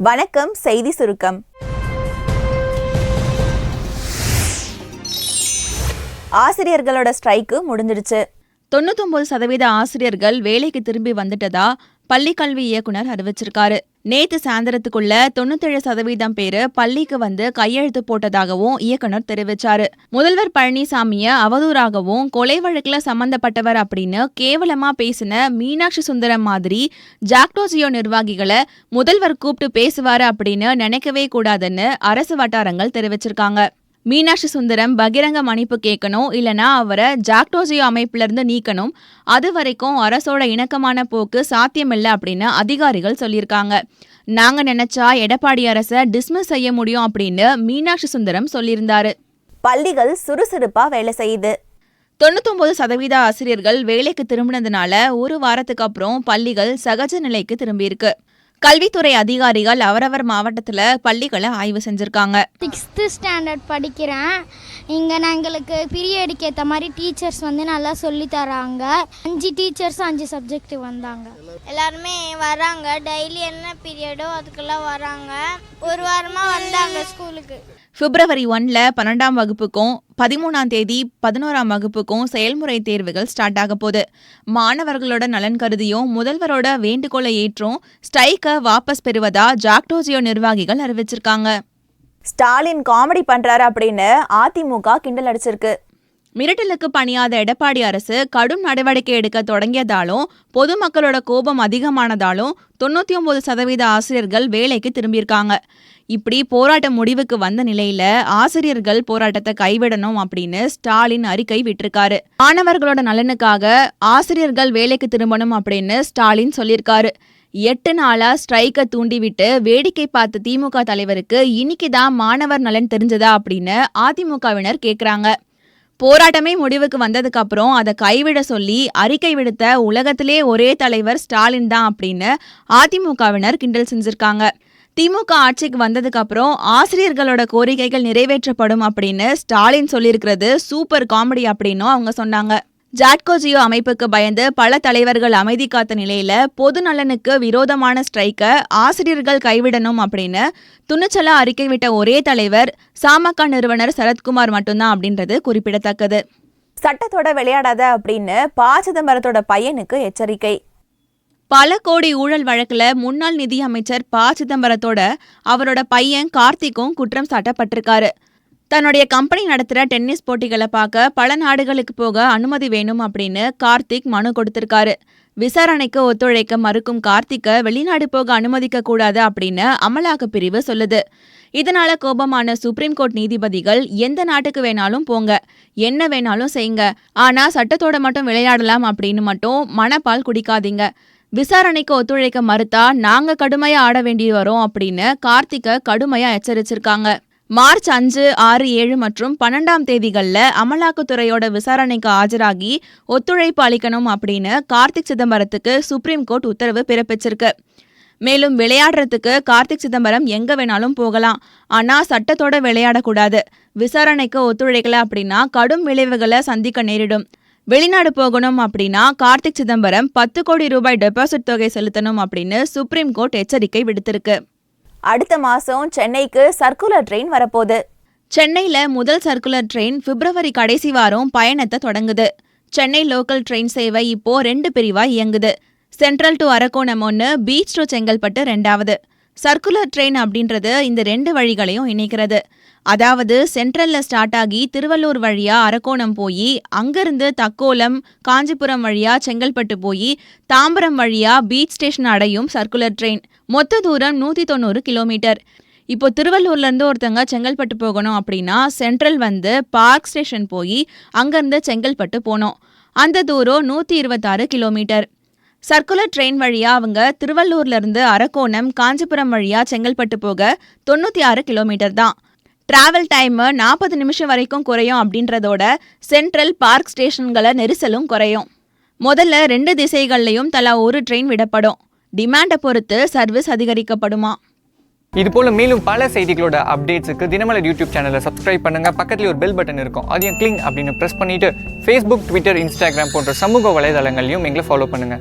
வணக்கம் செய்தி சுருக்கம். ஆசிரியர்களோட ஸ்ட்ரைக்கு முடிஞ்சிடுச்சு. தொண்ணூத்தொன்பது சதவீத ஆசிரியர்கள் வேலைக்கு திரும்பி வந்துட்டதா பள்ளி கல்வி இயக்குனர் அறிவிச்சிருக்காரு. நேத்து சாயந்தரத்துக்குள்ள தொண்ணூத்தேழு சதவீதம் பேரு பள்ளிக்கு வந்து கையெழுத்து போட்டதாகவும் இயக்குனர் தெரிவிச்சாரு. முதல்வர் பழனிசாமிய அவதூறாகவும் கொலை வழக்குல சம்பந்தப்பட்டவர் அப்படின்னு கேவலமா பேசின மீனாட்சி சுந்தரம் மாதிரி ஜாக்டோசியோ நிர்வாகிகளை முதல்வர் கூப்பிட்டு பேசுவாரு அப்படின்னு நினைக்கவே கூடாதுன்னு அரசு வட்டாரங்கள் தெரிவிச்சிருக்காங்க. மீனாட்சி சுந்தரம் பகிரங்க மன்னிப்பு கேட்கணும் இல்லனா அவரை ஜாக்டோசியோ அமைப்புல இருந்து நீக்கணும். அது வரைக்கும் அரசோட இணக்கமான போக்கு சாத்தியமில்லை அப்படின்னு அதிகாரிகள் சொல்லியிருக்காங்க. நாங்க நினைச்சா எடப்பாடி அரசை டிஸ்மிஸ் செய்ய முடியும் அப்படின்னு மீனாட்சி சுந்தரம் சொல்லியிருந்தாரு. பள்ளிகள் சுறுசுறுப்பா வேலை செய்யுது. தொண்ணூத்தொன்பது சதவீத ஆசிரியர்கள் வேலைக்கு திரும்பினதுனால ஒரு வாரத்துக்கு அப்புறம் பள்ளிகள் சகஜ நிலைக்கு திரும்பியிருக்கு. கல்வித்துறை அதிகாரிகள் அவரவர் மாவட்டத்துல பள்ளிகளை ஆய்வு செஞ்சிருக்காங்க. சிக்ஸ்த்து ஸ்டாண்டர்ட் படிக்கிறேன். இங்கே எங்களுக்கு பீரியடுக்கு ஏற்ற மாதிரி டீச்சர்ஸ் வந்து நல்லா சொல்லி தராங்க. அஞ்சு டீச்சர்ஸ் அஞ்சு சப்ஜெக்ட் வந்தாங்க. எல்லாருமே வராங்க. டெய்லி என்ன பீரியடோ அதுக்கெல்லாம் வராங்க. ஒரு வாரமாக வந்தாங்க ஸ்கூலுக்கு பிப்ரவரி ஒன்ல பன்னெண்டாம் வகுப்புக்கும் பதிமூணாம் தேதி பதினோராம் வகுப்புக்கும் செயல்முறை தேர்வுகள் ஸ்டார்ட் ஆக போகுது. மாணவர்களோட நலன் கருதியும் முதல்வரோட வேண்டுகோளை ஏற்றும் ஸ்ட்ரைக்கை வாபஸ் பெறுவதா ஜாக்டோஜியோ நிர்வாகிகள் அறிவிச்சிருக்காங்க. ஸ்டாலின் காமெடி பண்றாரு அப்படின்னு அதிமுக கிண்டல் அடிச்சிருக்கு. மிரட்டலுக்கு பணியாத எடப்பாடி அரசு கடும் நடவடிக்கை எடுக்க தொடங்கியதாலும் பொதுமக்களோட கோபம் அதிகமானதாலும் தொண்ணூத்தி ஒன்பது சதவீத ஆசிரியர்கள் வேலைக்கு திரும்பியிருக்காங்க. இப்படி போராட்டம் முடிவுக்கு வந்த நிலையில ஆசிரியர்கள் போராட்டத்தை கைவிடணும் அப்படின்னு ஸ்டாலின் அறிக்கை விட்டிருக்காரு. மாணவர்களோட நலனுக்காக ஆசிரியர்கள் வேலைக்கு திரும்பணும் அப்படின்னு ஸ்டாலின் சொல்லியிருக்காரு. எட்டு நாளா ஸ்ட்ரைக்கை தூண்டிவிட்டு வேடிக்கை பார்த்த திமுக தலைவருக்கு இன்னைக்கு தான் மாணவர் நலன் தெரிஞ்சதா அப்படின்னு அதிமுகவினர் கேக்குறாங்க. போராட்டமே முடிவுக்கு வந்ததுக்கு அப்புறம் அதை கைவிட சொல்லி அறிக்கை விடுத்த உலகத்திலே ஒரே தலைவர் ஸ்டாலின் தான் அப்படின்னு அதிமுகவினர் கிண்டல் செஞ்சிருக்காங்க. திமுக ஆட்சிக்கு வந்ததுக்கு அப்புறம் ஆசிரியர்களோட கோரிக்கைகள் நிறைவேற்றப்படும் அப்படின்னு ஸ்டாலின் சொல்லியிருக்கிறது சூப்பர் காமெடி அப்படின்னும் அவங்க சொன்னாங்க. ஜாட்கோ ஜியோ அமைப்புக்கு பயந்து பல தலைவர்கள் அமைதி காத்த நிலையில பொது நலனுக்கு விரோதமான ஸ்ட்ரைக்கை ஆசிரியர்கள் கைவிடணும் அப்படின்னு துணிச்சலா அறிக்கை விட்ட ஒரே தலைவர் சாமக நிறுவனர் சரத்குமார் மட்டும்தான் அப்படின்றது குறிப்பிடத்தக்கது. சட்டத்தோட விளையாடாத அப்படின்னு ப சிதம்பரத்தோட பையனுக்கு எச்சரிக்கை. பல கோடி ஊழல் வழக்குல முன்னாள் நிதியமைச்சர் ப சிதம்பரத்தோட அவரோட பையன் கார்த்திக்கும் குற்றம் சாட்டப்பட்டிருக்காரு. தன்னுடைய கம்பெனி நடத்துகிற டென்னிஸ் போட்டிகளை பார்க்க பல நாடுகளுக்கு போக அனுமதி வேணும் அப்படின்னு கார்த்திக் மனு கொடுத்திருக்காரு. விசாரணைக்கு ஒத்துழைக்க மறுக்கும் கார்த்திக்கை வெளிநாடு போக அனுமதிக்க கூடாது அப்படின்னு அமலாக்க பிரிவு சொல்லுது. இதனால கோபமான சுப்ரீம் கோர்ட் நீதிபதிகள் எந்த நாட்டுக்கு வேணாலும் போங்க என்ன வேணாலும் செய்யுங்க. ஆனா சட்டத்தோட மட்டும் விளையாடலாம் அப்படின்னு மட்டும் மனப்பால் குடிக்காதீங்க. விசாரணைக்கு ஒத்துழைக்க மறுத்தா நாங்க கடுமையா ஆட வேண்டி வரோம் அப்படின்னு கார்த்திக்கை கடுமையா எச்சரிச்சிருக்காங்க. மார்ச் அஞ்சு ஆறு ஏழு மற்றும் பன்னெண்டாம் தேதிகளில் அமலாக்கத்துறையோட விசாரணைக்கு ஆஜராகி ஒத்துழைப்பு அளிக்கணும் அப்படின்னு கார்த்திக் சிதம்பரத்துக்கு சுப்ரீம் கோர்ட் உத்தரவு பிறப்பிச்சிருக்கு. மேலும் விளையாடுறதுக்கு கார்த்திக் சிதம்பரம் எங்க வேணாலும் போகலாம். ஆனா சட்டத்தோட விளையாடக்கூடாது. விசாரணைக்கு ஒத்துழைக்கல அப்படின்னா கடும் விளைவுகளை சந்திக்க நேரிடும். வெளிநாடு போகணும் அப்படின்னா கார்த்திக் சிதம்பரம் பத்து கோடி ரூபாய் டெபாசிட் தொகை செலுத்தணும் அப்படின்னு சுப்ரீம் கோர்ட் எச்சரிக்கை விடுத்திருக்கு. அடுத்த மாசம் சென்னைக்கு சர்க்குலர் ட்ரெயின் வரப்போகுது. சென்னையில முதல் சர்க்குலர் ட்ரெயின் பிப்ரவரி கடைசி வாரம் பயணத்தை தொடங்குது. சென்னை லோக்கல் ட்ரெயின் சேவை இப்போ ரெண்டு பிரிவா இயங்குது. சென்ட்ரல் டு அரக்கோணம் ஒன்று பீச் டு செங்கல்பட்டு ரெண்டாவது. சர்க்குலர் ட்ரெயின் அப்படின்றது இந்த ரெண்டு வழிகளையும் இணைக்கிறது. அதாவது சென்ட்ரல்ல ஸ்டார்ட் ஆகி திருவள்ளூர் வழியா அரக்கோணம் போய் அங்கிருந்து தக்கோலம் காஞ்சிபுரம் வழியா செங்கல்பட்டு போய் தாம்பரம் வழியா பீச் ஸ்டேஷன் அடையும் சர்க்குலர் ட்ரெயின் மொத்த தூரம் நூற்றி தொண்ணூறு கிலோமீட்டர். இப்போ திருவள்ளூர்லேருந்து ஒருத்தங்க செங்கல்பட்டு போகணும் அப்படின்னா சென்ட்ரல் வந்து பார்க் ஸ்டேஷன் போய் அங்கேருந்து செங்கல்பட்டு போனோம். அந்த தூரம் நூற்றி இருபத்தாறு கிலோமீட்டர். சர்க்குலர் ட்ரெயின் வழியாக அவங்க திருவள்ளூர்லேருந்து அரக்கோணம் காஞ்சிபுரம் வழியாக செங்கல்பட்டு போக தொண்ணூற்றி ஆறு கிலோமீட்டர் தான். டிராவல் டைம் நாற்பது நிமிஷம் வரைக்கும் குறையும் அப்படின்றதோட சென்ட்ரல் பார்க் ஸ்டேஷன்களை நெரிசலும் குறையும். முதல்ல ரெண்டு திசைகள்லையும் தலா ஒரு ட்ரெயின் விடப்படும். டிமாண்டை பொறுத்து சர்வீஸ் அதிகரிக்கப்படுமா? இது போல மேலும் பல செய்திகளோட அப்டேட்ஸுக்கு தினமலர் யூடியூப் சேனலை சப்ஸ்கிரைப் பண்ணுங்க. பக்கத்துல ஒரு பெல் பட்டன் இருக்கும். அதையும் கிளிங் அப்படின்னு ப்ரெஸ் பண்ணிட்டு ஃபேஸ்புக் ட்விட்டர் இன்ஸ்டாகிராம் போன்ற சமூக வலைதளங்களையும் எங்களை ஃபாலோ பண்ணுங்க.